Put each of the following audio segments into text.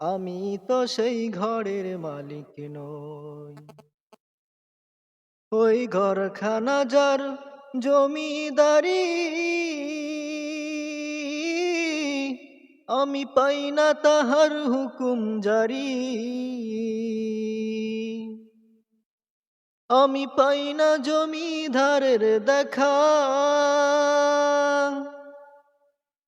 আমি তো সেই ঘরের মালিক নই। ওই ঘরখানা যার জমিদারি আমি পাই না তাহার হুকুম জারি। আমি পাই না জমিদারের দেখা।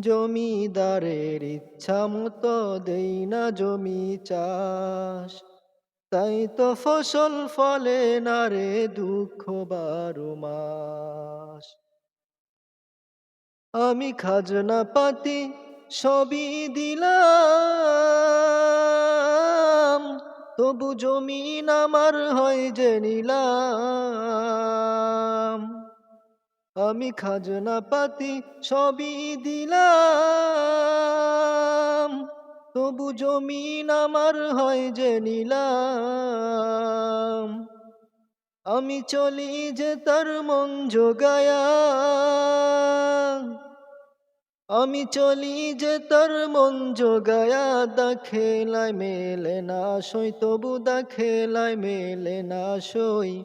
জমিদারের ইচ্ছা মতো দেই না জমি চাষ। তাই তো ফসল ফলে না রে দুঃখ বারো মাস। আমি খাজনা পাতি সবই দিলাম, তবু জমিন আমার হয় যে নিলাম। আমি খাজনা পাতি সবই দিলাম। তবু জমিন আমার হয় যে নিলাম। আমি চলি যে তার মন যোগায়া আমি চলি যে তার মন যোগায়া দা খেলায় মেলে না সই, তবু দা খেলায় মেলে না সই।